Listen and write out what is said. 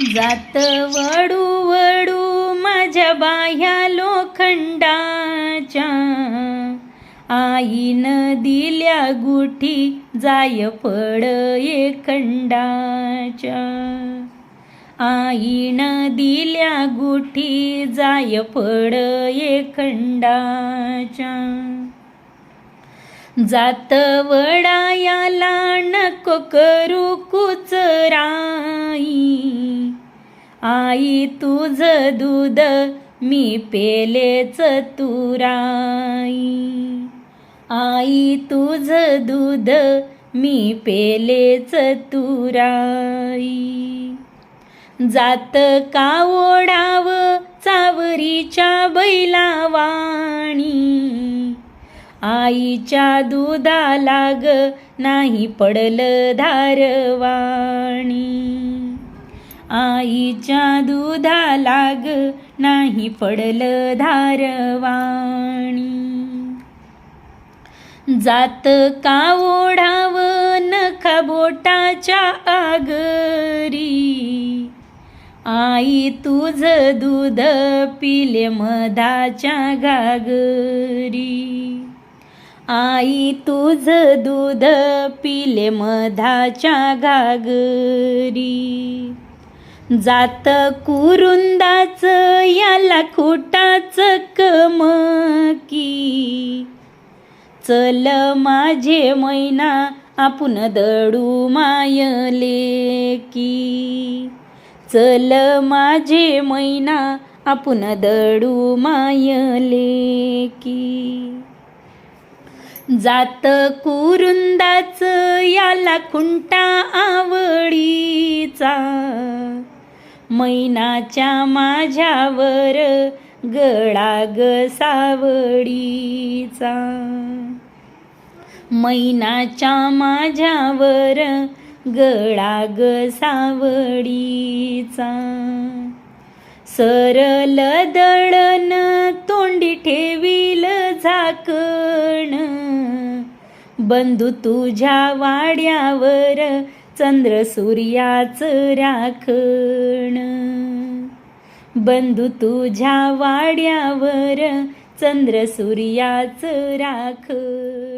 जात वडू वडू माझ्या बाह्या लोखंडाच्या. आईनं दिल्या गुठी जाय पड एखंडाच्या आईनं दिल्या गुठी जाय पड एखंडाच्या जात वडायाला नको करू कुचराई. आई तुझ दूध मी पेलेच तुराई. आई तुझ दूध मी पेलेच तुराई. जात का आईच्या दुधा लाग नाही पडलं धारवाणी. आईच्या दुधा लाग नाही पडलं धारवाणी. जात का ओढाव नखा बोटाच्या आगरी. आई तुझ दूध पिले मधाच्या घागरी. आई तुझ दूध पिले मधाच्या घागरी. जात कुरुंदाच याला खोटाच कमकी. चल माझे मैना आपण दडू मायले की. चल माझे मैना आपण दडू मायले की. जात कुरुंदाच याला खुंटा आवडीचा. मैनाच्या माझ्यावर गळा ग सावडीचा. मैनाच्या माझ्यावर गळा ग सावडीचा. सरल दळण तोंडी ठेवील झाकण. बंधू तुझ्या वाड्यावर चंद्र सूर्याच राखण. बंधू तुझ्या वाड्यावर चंद्र सूर्याच राखण.